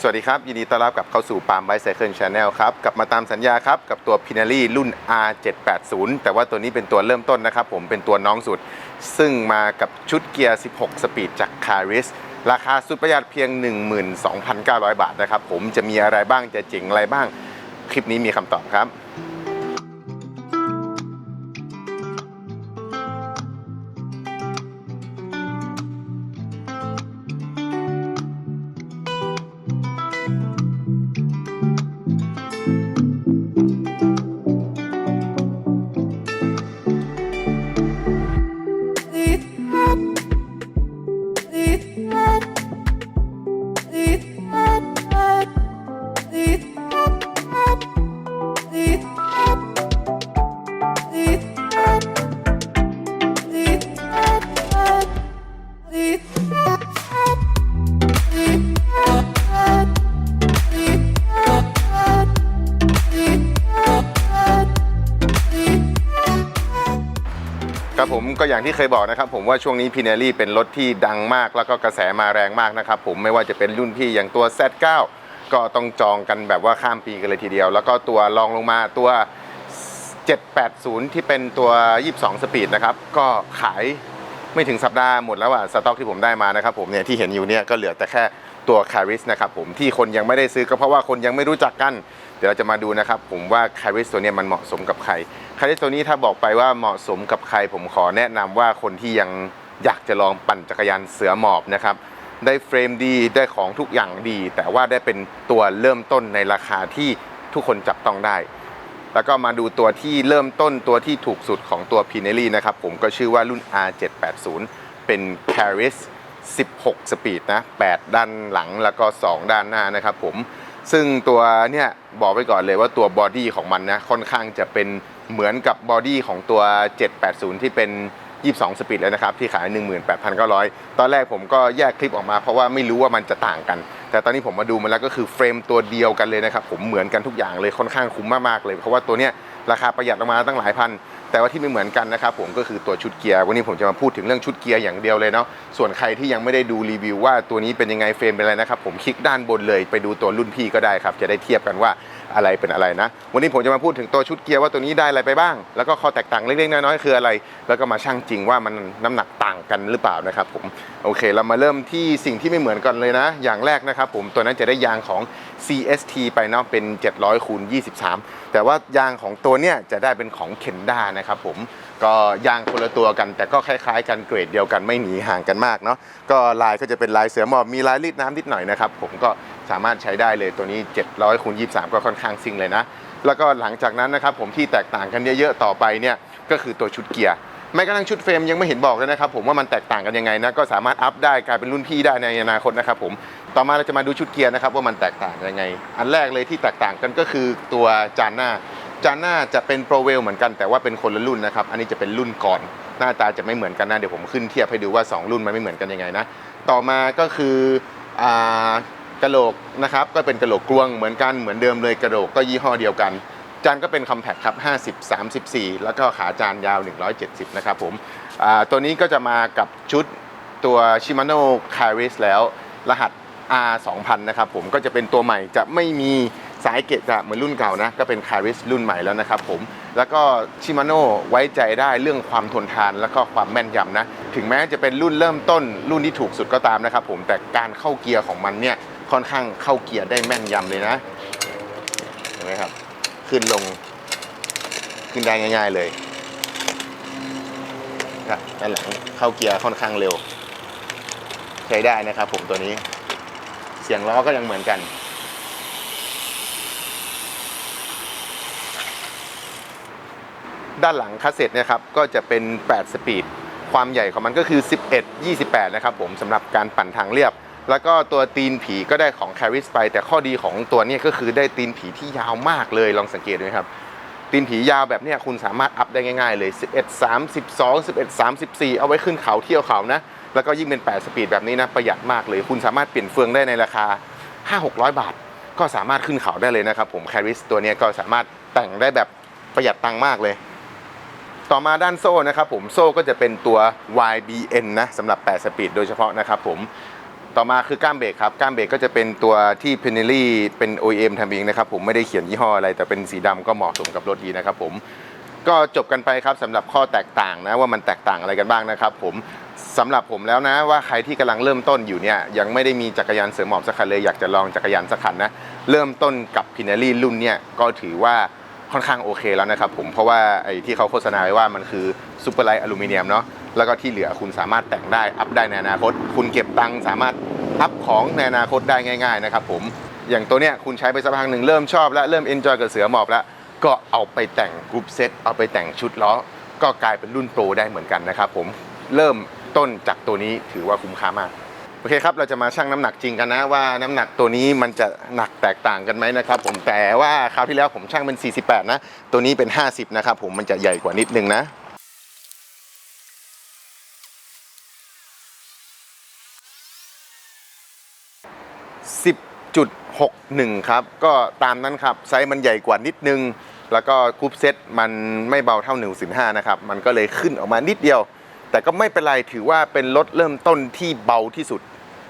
สวัสดีครับ ยินดีต้อนรับกลับเข้าสู่ปาล์มไบไซเคิลชาแนลครับ กลับมาตามสัญญาครับ กับตัว p i n a r i รุ่น R780 แต่ว่าตัวนี้เป็นตัวเริ่มต้นนะครับ ผมเป็นตัวน้องสุด ซึ่งมากับชุดเกียร์ 16 สปีดจากคาริสราคาสุดประหยัดเพียง 12,900 บาทนะครับ ผมจะมีอะไรบ้างจะเจ๋งอะไรบ้าง คลิปนี้มีคำตอบครับ ครับผมก็อย่างที่เคยบอกนะครับผมว่าช่วงนี้พิน r รี่เป็นรถที่ดังมากแล้วก็กระแสมาแรงมากนะครับผมไม่ว่าจะเป็นรุ่นพี่อย่างตัว Z9 ก็ต้องจองกันแบบว่าข้ามปีกันเลยทีเดียว แล้วก็ตัวรองลงมาตัว 780 ที่เป็นตัว 22 สปีดนะครับก็ขายไม่ถึงสัปดาห์หมดแล้วอะสต็อกที่ผมได้มานะครับผมเนี่ยที่เห็นอยู่เนี่ยก็เหลือแต่แค่ตัวคาริสนะครับผมที่คนยังไม่ได้ซื้อก็เพราะว่าคนยังไม่รู้จักกัน เดี๋ยวเราจะมาดูนะครับผมว่าคาริสตัวเนี้มันเหมาะสมกับใคร คาริสตัวนี้ถ้าบอกไปว่าเหมาะสมกับใครผมขอแนะนำว่าคนที่ยังอยากจะลองปั่นจักรยานเสือหมอบนะครับ ได้เฟรมดีได้ของทุกอย่างดี แต่ว่าได้เป็นตัวเริ่มต้นในราคาที่ทุกคนจับต้องได้ แล้วก็มาดูตัวที่เริ่มต้นตัวที่ถูกสุดของตัว p i n e l l i นะครับ ผมก็ชื่อว่ารุ่น R780 เป็น Caris 16 สปีดนะ 8 ด้านหลังแล้วก็ 2 ด้านหน้านะครับผม ซึ่งตัวเนี่ยบอกไว้ก่อนเลยว่าตัวบอดี้ของมันนะค่อนข้างจะเป็น เหมือนกับบอดี้ของตัว 780 ที่เป็น 22 สปีดเลยนะครับ ที่ขาย 18,900 ตอนแรกผมก็แยกคลิปออกมาเพราะว่าไม่รู้ว่ามันจะต่างกัน แต่ตอนนี้ผมมาดูมาแล้วก็คือเฟรมตัวเดียวกันเลยนะครับ ผมเหมือนกันทุกอย่างเลยค่อนข้างคุ้มมากๆเลย เพราะว่าตัวเนี้ยราคาประหยัดออกมาตั้งหลายพัน แต่ว่าที่ไม่เหมือนกันนะครับผมก็คือตัวชุดเกียร์ วันนี้ผมจะมาพูดถึงเรื่องชุดเกียร์อย่างเดียวเลยเนาะ ส่วนใครที่ยังไม่ได้ดูรีวิวว่าตัวนี้เป็นยังไงเฟรมเป็นอะไรนะครับผมคลิกด้านบนเลยไปดูตัวรุ่นพี่ก็ได้ครับจะได้เทียบกันว่า อะไรเป็นอะไรนะ วันนี้ผมจะมาพูดถึงตัวชุดเกียร์ว่าตัวนี้ได้อะไรไปบ้าง แล้วก็ข้อแตกต่างเล็กๆน้อยๆคืออะไร แล้วก็มาชั่งจริงว่ามันน้ำหนักต่างกันหรือเปล่านะครับผมโอเค เรามาเริ่มที่สิ่งที่ไม่เหมือนกันเลยนะ อย่างแรกนะครับผมตัวนั้นจะได้ยางของ CST ไปเนาะเป็น 700คูณ23 แต่ว่ายางของตัวเนี้ยจะได้เป็นของเคนด้านะครับผมก็ยางคนละตัวกัน แต่ก็คล้ายๆ กันเกรดเดียวกันไม่หนีห่างกันมากเนาะก็ลายก็จะเป็นลายเสือหมอบมีลายรีดน้ำนิดหน่อยนะครับผมก็ สามารถใช้ได้เลยตัวนี้ 700คูณ23 ก็ค่อนข้างซิงเลยนะ แล้วก็หลังจากนั้นนะครับผมที่แตกต่างกันเยอะๆต่อไปเนี่ยก็คือตัวชุดเกียร์แม้กระทั่งชุดเฟรมยังไม่เห็นบอกเลยนะครับผมว่ามันแตกต่างกันยังไงนะก็สามารถอัพได้กลายเป็นรุ่นพี่ได้ในอนาคตนะครับผมต่อมาเราจะมาดูชุดเกียร์นะครับว่ามันแตกต่างยังไง อันแรกเลยที่แตกต่างกันก็คือตัวจานหน้าจานหน้าจะเป็นโปรเวลเหมือนกันแต่ว่าเป็นคนละรุ่นนะครับอันนี้จะเป็นรุ่นก่อน หน้าตาจะไม่เหมือนกันนะเดี๋ยวผมขึ้นเทียบให้ดูว่า 2 รุ่นมันไม่เหมือนกันยังไงนะต่อมาก็คืออ่า กระโหลกนะครับก็เป็นกระโหลกกลวงเหมือนกันเหมือนเดิมเลยกระโหลกก็ยี่ห้อเดียวกัน จานก็เป็นคอมแพคครับ50 34 แล้วก็ขาจานยาว 170 นะครับผมตัวนี้ก็จะมากับชุดตัว Shimano Caris แล้วรหัส R 2000นะครับผมก็จะเป็นตัวใหม่จะไม่มีสายเกะจะเหมือนรุ่นเก่านะ ก็เป็น Caris รุ่นใหม่แล้วนะครับผมแล้วก็ Shimano ไว้ใจได้เรื่องความทนทานแล้วก็ความแม่นยำนะ ถึงแม้จะเป็นรุ่นเริ่มต้นรุ่นที่ถูกสุดก็ตามนะครับผมแต่การเข้าเกียร์ของมันเนี่ย ค่อนข้างเข้าเกียร์ได้แม่นยำเลยนะเห็นไหมครับ ขึ้นลงขึ้นได้ง่าย ๆเลยครับด้านหลังเข้าเกียร์ค่อนข้างเร็ว ใช้ได้นะครับผมตัวนี้ เสียงล้อก็ยังเหมือนกันด้านหลังคัสเซ็ตเนะครับก็จะเป็น 8 สปีด ความใหญ่ของมันก็คือ 11 28 นะครับผมสำหรับการปั่นทางเรียบ แล้วก็ตัวตีนผีก็ได้ของ Caris ไป แต่ข้อดีของตัวนี้ก็คือได้ตีนผีที่ยาวมากเลยลองสังเกตดูนะครับตีนผียาวแบบนี้คุณสามารถอัพได้ง่ายๆเลย 11 32 11 34 เอาไว้ขึ้นเขาเที่ยวเขานะ แล้วก็ยิ่งเป็น 8 สปีดแบบนี้นะประหยัดมากเลย คุณสามารถเปลี่ยนเฟืองได้ในราคา 5-600 บาท ก็สามารถขึ้นเขาได้เลยนะครับผม Caris ตัวนี้ก็สามารถแต่งได้แบบประหยัดตังค์มากเลย ต่อมาด้านโซ่นะครับผมโซ่ก็จะเป็นตัว YBN นะสำหรับ 8 สปีดโดยเฉพาะนะครับผม ต่อมาคือก้ามเบรกครับ ก้ามเบรกก็จะเป็นตัวที่ p e n e l y เป็น OEM ทำเองนะครับผมไม่ได้เขียนยี่ห้ออะไร แต่เป็นสีดำก็เหมาะสมกับรถดีนะครับผมก็จบกันไปครับสำหรับข้อแตกต่างนะว่ามันแตกต่างอะไรกันบ้างนะครับผมสำหรับผมแล้วนะว่าใครที่กำลังเริ่มต้นอยู่เนี่ยยังไม่ได้มีจักรยานเสริมหมอบสักคันเลยอยากจะลองจักรยานสักคันนะเริ่มต้นกับพินารีรุ่นเนี่ยก็ถือว่าค่อนข้างโอเคแล้วนะครับผมเพราะว่าไอ้ที่เขาโฆษณาไว้ว่ามันคือซูเปอร์ไลท์อลูมิเนียมเนาะ แล้วก็ที่เหลือคุณสามารถแต่งได้อัพได้ในอนาคต คุณเก็บตังค์สามารถอัพของในอนาคตได้ง่าย ๆ นะครับผมอย่างตัวเนี้ยคุณใช้ไปสักพักหนึ่งเริ่มชอบแล้วเริ่มเอนจอยกับเสือหมอบแล้วก็เอาไปแต่งกรุ๊ปเซตเอาไปแต่งชุดล้อ ก็กลายเป็นรุ่นโปรได้เหมือนกันนะครับผมเริ่มต้นจากตัวนี้ถือว่าคุ้มค่ามากโอเคครับ เราจะมาชั่งน้ำหนักจริงกันนะว่าน้ำหนักตัวนี้มันจะหนักแตกต่างกันไหมนะครับผมแต่ว่าคราวที่แล้วผมชั่งเป็น 48 นะ ตัวนี้เป็น 50 นะครับผมมันจะใหญ่กว่านิดนึงนะ 10.61 ครับ ก็ตามนั้นครับ ไซส์มันใหญ่กว่านิดนึง แล้วก็กรุ๊ปเซตมันไม่เบาเท่า1.5นะครับ มันก็เลยขึ้นออกมานิดเดียว แต่ก็ไม่เป็นไรถือว่าเป็นรถเริ่มต้นที่เบาที่สุด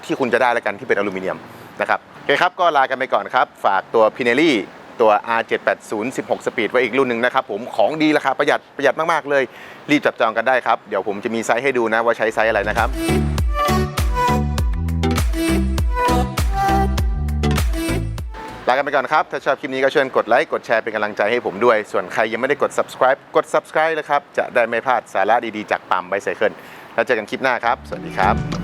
ที่คุณจะได้แล้วกันที่เป็นอลูมิเนียมนะครับโอเคครับ ก็ลากันไปก่อนครับ ฝากตัว p i n e l l i ตัว R780 16 สปีดไว้อีกรุ่นหนึ่งนะครับผมของดีราคาประหยัดประหยัดมาก ๆ เลย รีบจับจองกันได้ครับ เดี๋ยวผมจะมีไซส์ให้ดูนะว่าใช้ไซส์อะไรนะครับ ไปก่อนครับ ถ้าชอบคลิปนี้ก็เชิญกดไลค์ กดแชร์เป็นกำลังใจให้ผมด้วย ส่วนใครยังไม่ได้กด subscribe กด subscribe เลยครับ จะได้ไม่พลาดสาระดีๆ จากปั๊มไบไซเคิลแล้วเจอกันคลิปหน้าครับ สวัสดีครับ